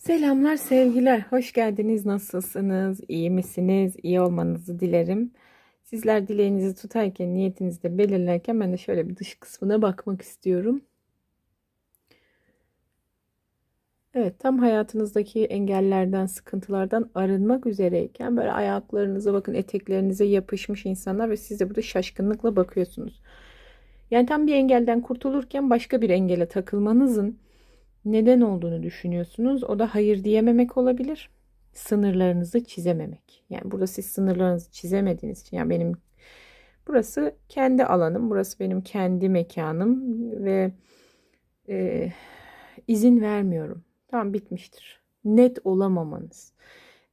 Selamlar, sevgiler. Hoş geldiniz. Nasılsınız? İyi misiniz? İyi olmanızı dilerim. Sizler dileğinizi tutarken, niyetinizi de belirlerken ben de şöyle bir dış kısmına bakmak istiyorum. Evet, tam hayatınızdaki engellerden, sıkıntılardan arınmak üzereyken böyle ayaklarınıza bakın, eteklerinize yapışmış insanlar ve siz de burada şaşkınlıkla bakıyorsunuz. Yani tam bir engelden kurtulurken başka bir engele takılmanızın neden olduğunu düşünüyorsunuz. O da hayır diyememek olabilir. Sınırlarınızı çizememek. Yani burada siz sınırlarınızı çizemediğiniz için yani benim burası kendi alanım, burası benim kendi mekanım ve e, izin vermiyorum. Tamam bitmiştir. Net olamamanız.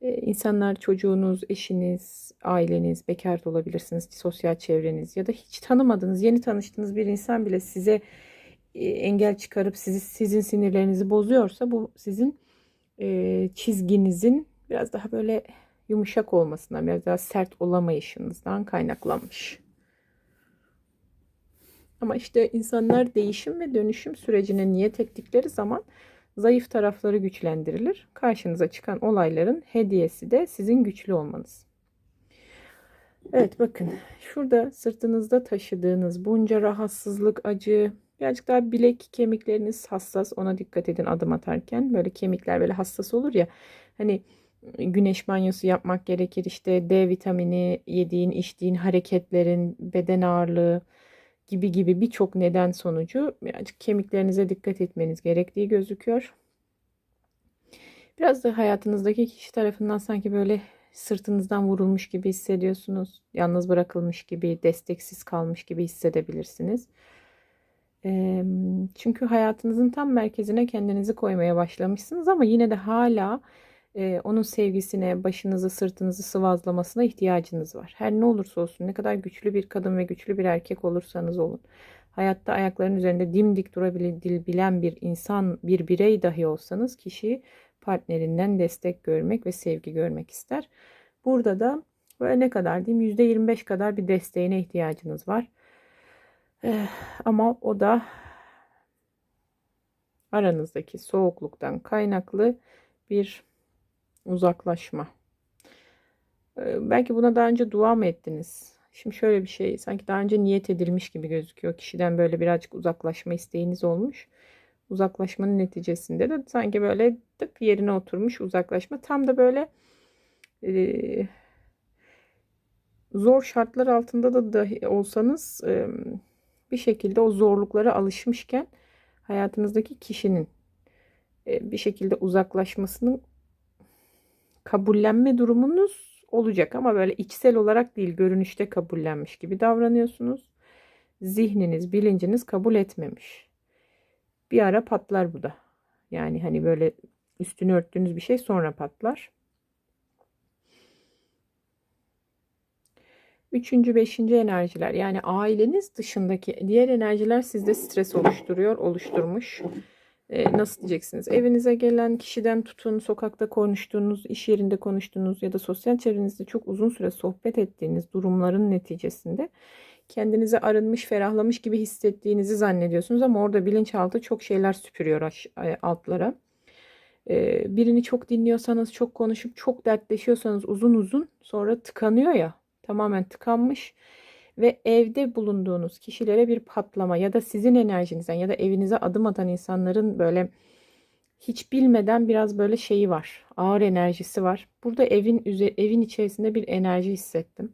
E, insanlar çocuğunuz, eşiniz, aileniz, bekar da olabilirsiniz, sosyal çevreniz ya da hiç tanımadığınız, yeni tanıştığınız bir insan bile size engel çıkarıp sizi, sizin sinirlerinizi bozuyorsa bu sizin e, çizginizin biraz daha böyle yumuşak olmasından, biraz daha sert olamayışınızdan kaynaklanmış. Ama işte insanlar değişim ve dönüşüm sürecine niyet ettikleri zaman zayıf tarafları güçlendirilir. Karşınıza çıkan olayların hediyesi de sizin güçlü olmanız. Evet bakın şurada sırtınızda taşıdığınız bunca rahatsızlık, acı, birazcık daha bilek kemikleriniz hassas ona dikkat edin adım atarken. Böyle kemikler böyle hassas olur ya hani güneş banyosu yapmak gerekir işte D vitamini yediğin içtiğin hareketlerin beden ağırlığı gibi gibi birçok neden sonucu birazcık kemiklerinize dikkat etmeniz gerektiği gözüküyor. Biraz da hayatınızdaki kişi tarafından sanki böyle sırtınızdan vurulmuş gibi hissediyorsunuz. Yalnız bırakılmış gibi, desteksiz kalmış gibi hissedebilirsiniz. Çünkü hayatınızın tam merkezine kendinizi koymaya başlamışsınız ama yine de hala onun sevgisine, başınızı, sırtınızı sıvazlamasına ihtiyacınız var. Her ne olursa olsun, ne kadar güçlü bir kadın ve güçlü bir erkek olursanız olun. Hayatta ayakların üzerinde dimdik durabilen bir insan, bir birey dahi olsanız kişi partnerinden destek görmek ve sevgi görmek ister. Burada da böyle ne kadar diyeyim %25 kadar bir desteğine ihtiyacınız var. Eh, ama o da aranızdaki soğukluktan kaynaklı bir uzaklaşma. Ee, belki buna daha önce dua mı ettiniz? Şimdi şöyle bir şey sanki daha önce niyet edilmiş gibi gözüküyor. Kişiden böyle birazcık uzaklaşma isteğiniz olmuş. Uzaklaşmanın neticesinde de sanki böyle tık yerine oturmuş uzaklaşma. Tam da böyle e, zor şartlar altında da dahi olsanız e, bir şekilde o zorluklara alışmışken hayatınızdaki kişinin e, bir şekilde uzaklaşmasının kabullenme durumunuz olacak ama böyle içsel olarak değil görünüşte kabullenmiş gibi davranıyorsunuz. Zihniniz, bilinciniz kabul etmemiş. Bir ara patlar bu da. Yani hani böyle üstünü örttüğünüz bir şey sonra patlar. Üçüncü, beşinci enerjiler yani aileniz dışındaki diğer enerjiler sizde stres oluşturuyor, oluşturmuş. Ee, nasıl diyeceksiniz? Evinize gelen kişiden tutun, sokakta konuştuğunuz, iş yerinde konuştuğunuz ya da sosyal çevrenizde çok uzun süre sohbet ettiğiniz durumların neticesinde kendinizi arınmış, ferahlamış gibi hissettiğinizi zannediyorsunuz ama orada bilinçaltı çok şeyler süpürüyor e, altlara. Ee, birini çok dinliyorsanız, çok konuşup çok dertleşiyorsanız uzun uzun sonra tıkanıyor ya tamamen tıkanmış ve evde bulunduğunuz kişilere bir patlama ya da sizin enerjinizden ya da evinize adım atan insanların böyle hiç bilmeden biraz böyle şeyi var. Ağır enerjisi var. Burada evin evin içerisinde bir enerji hissettim.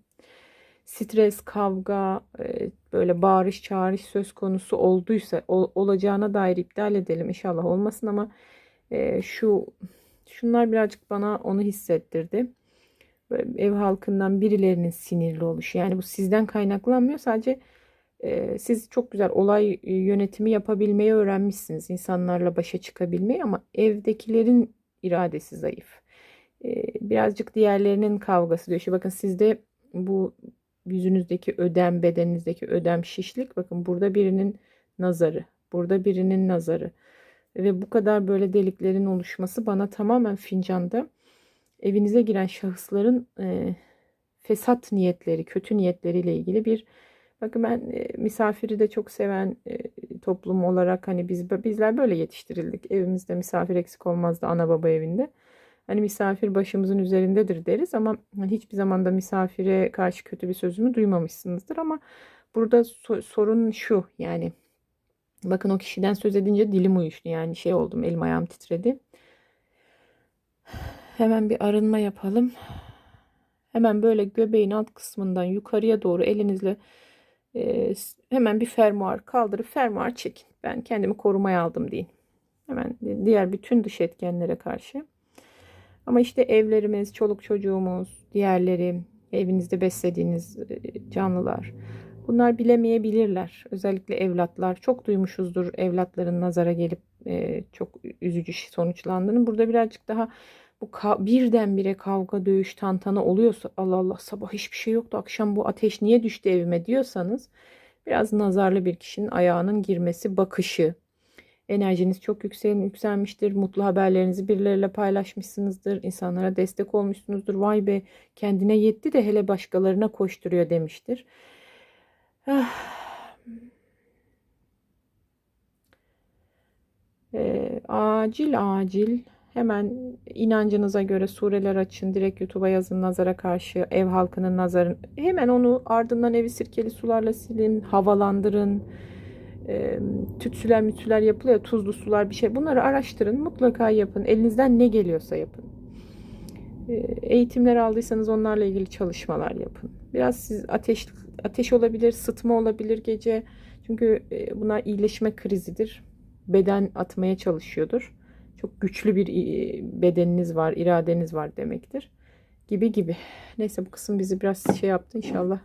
Stres, kavga, e, böyle bağırış, çağırış söz konusu olduysa olacağına dair iptal edelim inşallah olmasın ama e, şu şunlar birazcık bana onu hissettirdi ev halkından birilerinin sinirli oluşu. Yani bu sizden kaynaklanmıyor. Sadece e, siz çok güzel olay e, yönetimi yapabilmeyi öğrenmişsiniz. insanlarla başa çıkabilmeyi ama evdekilerin iradesi zayıf. E, birazcık diğerlerinin kavgası diyor. İşte bakın sizde bu yüzünüzdeki ödem, bedeninizdeki ödem, şişlik. Bakın burada birinin nazarı. Burada birinin nazarı. Ve bu kadar böyle deliklerin oluşması bana tamamen fincanda evinize giren şahısların e, fesat niyetleri, kötü niyetleriyle ilgili bir Bakın ben e, misafiri de çok seven e, toplum olarak hani biz bizler böyle yetiştirildik. Evimizde misafir eksik olmazdı ana baba evinde. Hani misafir başımızın üzerindedir deriz ama hani hiçbir zaman da misafire karşı kötü bir sözümü duymamışsınızdır ama burada so- sorun şu yani bakın o kişiden söz edince dilim uyuştu yani şey oldum elim ayağım titredi. Hemen bir arınma yapalım. Hemen böyle göbeğin alt kısmından yukarıya doğru elinizle e, hemen bir fermuar kaldırıp fermuar çekin. Ben kendimi korumaya aldım deyin. Hemen diğer bütün dış etkenlere karşı. Ama işte evlerimiz, çoluk çocuğumuz, diğerleri, evinizde beslediğiniz e, canlılar. Bunlar bilemeyebilirler. Özellikle evlatlar. Çok duymuşuzdur evlatların nazara gelip e, çok üzücü sonuçlandığını. Burada birazcık daha bu ka- birdenbire kavga, dövüş, tantana oluyorsa Allah Allah sabah hiçbir şey yoktu. Akşam bu ateş niye düştü evime diyorsanız biraz nazarlı bir kişinin ayağının girmesi, bakışı, enerjiniz çok yüksel, yükselmiştir. Mutlu haberlerinizi birileriyle paylaşmışsınızdır. insanlara destek olmuşsunuzdur. Vay be kendine yetti de hele başkalarına koşturuyor demiştir. Ah. Ee, acil acil Hemen inancınıza göre sureler açın. Direkt YouTube'a yazın nazara karşı. Ev halkının nazarın. Hemen onu ardından evi sirkeli sularla silin. Havalandırın. E, tütsüler mütsüler yapılıyor. Tuzlu sular bir şey. Bunları araştırın. Mutlaka yapın. Elinizden ne geliyorsa yapın. E, eğitimler aldıysanız onlarla ilgili çalışmalar yapın. Biraz siz ateş ateş olabilir, sıtma olabilir gece. Çünkü bunlar iyileşme krizidir. Beden atmaya çalışıyordur çok güçlü bir bedeniniz var, iradeniz var demektir. Gibi gibi. Neyse bu kısım bizi biraz şey yaptı inşallah.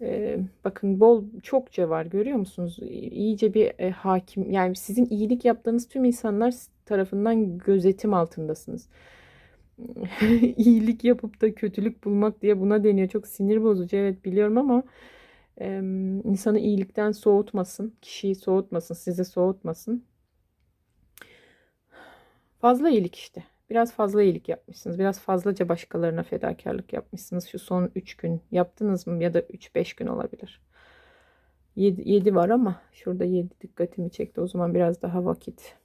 Ee, bakın bol çokça var görüyor musunuz? İyice bir e, hakim yani sizin iyilik yaptığınız tüm insanlar tarafından gözetim altındasınız. İyilik yapıp da kötülük bulmak diye buna deniyor. Çok sinir bozucu evet biliyorum ama e, insanı iyilikten soğutmasın, kişiyi soğutmasın, sizi soğutmasın. Fazla iyilik işte. Biraz fazla iyilik yapmışsınız. Biraz fazlaca başkalarına fedakarlık yapmışsınız. Şu son 3 gün yaptınız mı ya da 3-5 gün olabilir. 7, 7 var ama şurada 7 dikkatimi çekti. O zaman biraz daha vakit.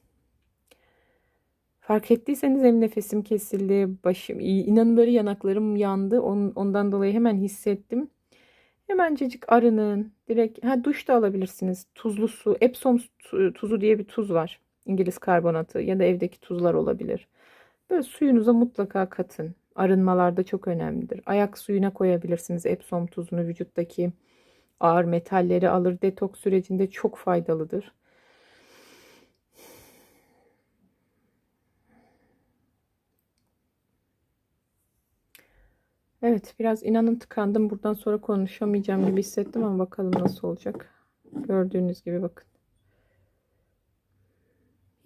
Fark ettiyseniz hem nefesim kesildi, başım, inanın böyle yanaklarım yandı. ondan dolayı hemen hissettim. Hemencecik arının, direkt ha duş da alabilirsiniz. Tuzlu su, Epsom tuzu diye bir tuz var. İngiliz karbonatı ya da evdeki tuzlar olabilir. Böyle suyunuza mutlaka katın. Arınmalarda çok önemlidir. Ayak suyuna koyabilirsiniz Epsom tuzunu vücuttaki ağır metalleri alır. Detoks sürecinde çok faydalıdır. Evet biraz inanın tıkandım. Buradan sonra konuşamayacağım gibi hissettim ama bakalım nasıl olacak. Gördüğünüz gibi bakın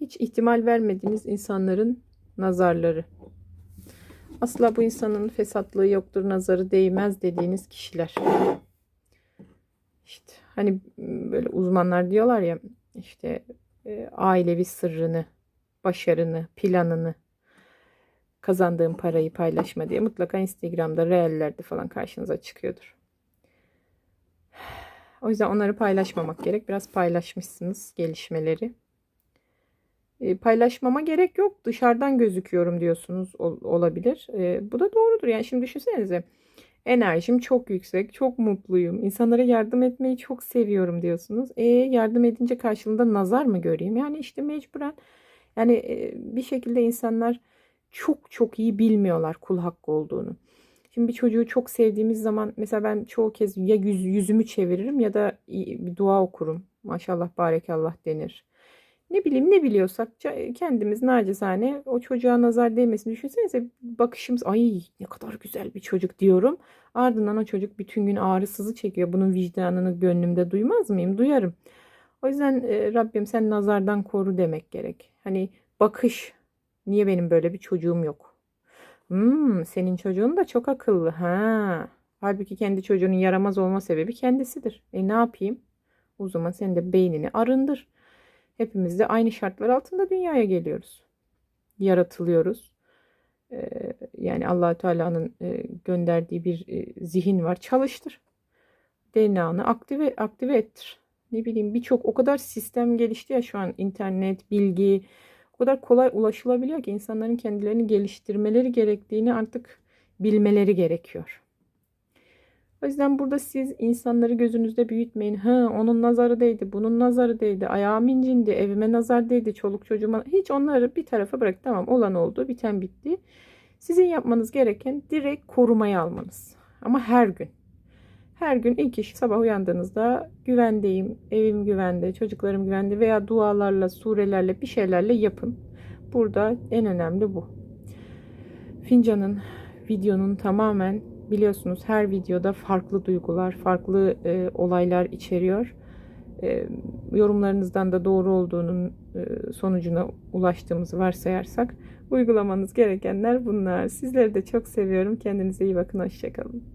hiç ihtimal vermediğiniz insanların nazarları. Asla bu insanın fesatlığı yoktur, nazarı değmez dediğiniz kişiler. İşte hani böyle uzmanlar diyorlar ya işte e, ailevi sırrını, başarını, planını, kazandığın parayı paylaşma diye mutlaka Instagram'da, reellerde falan karşınıza çıkıyordur. O yüzden onları paylaşmamak gerek. Biraz paylaşmışsınız gelişmeleri. E, paylaşmama gerek yok. Dışarıdan gözüküyorum diyorsunuz olabilir. E, bu da doğrudur. Yani şimdi düşünsenize. Enerjim çok yüksek, çok mutluyum. İnsanlara yardım etmeyi çok seviyorum diyorsunuz. E yardım edince karşılığında nazar mı göreyim? Yani işte mecburen yani e, bir şekilde insanlar çok çok iyi bilmiyorlar kul hakkı olduğunu. Şimdi bir çocuğu çok sevdiğimiz zaman mesela ben çoğu kez ya yüz, yüzümü çeviririm ya da bir dua okurum. Maşallah barekallah denir ne bileyim ne biliyorsak kendimiz nacizane o çocuğa nazar değmesini düşünsenize bakışımız ay ne kadar güzel bir çocuk diyorum. Ardından o çocuk bütün gün ağrısızı çekiyor. Bunun vicdanını gönlümde duymaz mıyım? Duyarım. O yüzden e, Rabbim sen nazardan koru demek gerek. Hani bakış niye benim böyle bir çocuğum yok? Hmm, senin çocuğun da çok akıllı. Ha. Halbuki kendi çocuğunun yaramaz olma sebebi kendisidir. E ne yapayım? O zaman sen de beynini arındır. Hepimiz de aynı şartlar altında dünyaya geliyoruz. Yaratılıyoruz. Ee, yani allah Teala'nın e, gönderdiği bir e, zihin var. Çalıştır. DNA'nı aktive aktive ettir. Ne bileyim birçok o kadar sistem gelişti ya şu an internet, bilgi o kadar kolay ulaşılabiliyor ki insanların kendilerini geliştirmeleri gerektiğini artık bilmeleri gerekiyor. O yüzden burada siz insanları gözünüzde büyütmeyin. Ha onun nazarı değdi, bunun nazarı değdi, ayağım incindi, evime nazar değdi, çoluk çocuğuma. Hiç onları bir tarafa bırak. Tamam olan oldu, biten bitti. Sizin yapmanız gereken direkt korumaya almanız. Ama her gün. Her gün ilk iş sabah uyandığınızda güvendeyim, evim güvende, çocuklarım güvende veya dualarla, surelerle bir şeylerle yapın. Burada en önemli bu. Fincanın, videonun tamamen biliyorsunuz her videoda farklı duygular, farklı e, olaylar içeriyor. E, yorumlarınızdan da doğru olduğunun e, sonucuna ulaştığımızı varsayarsak uygulamanız gerekenler bunlar. Sizleri de çok seviyorum. Kendinize iyi bakın. Hoşçakalın.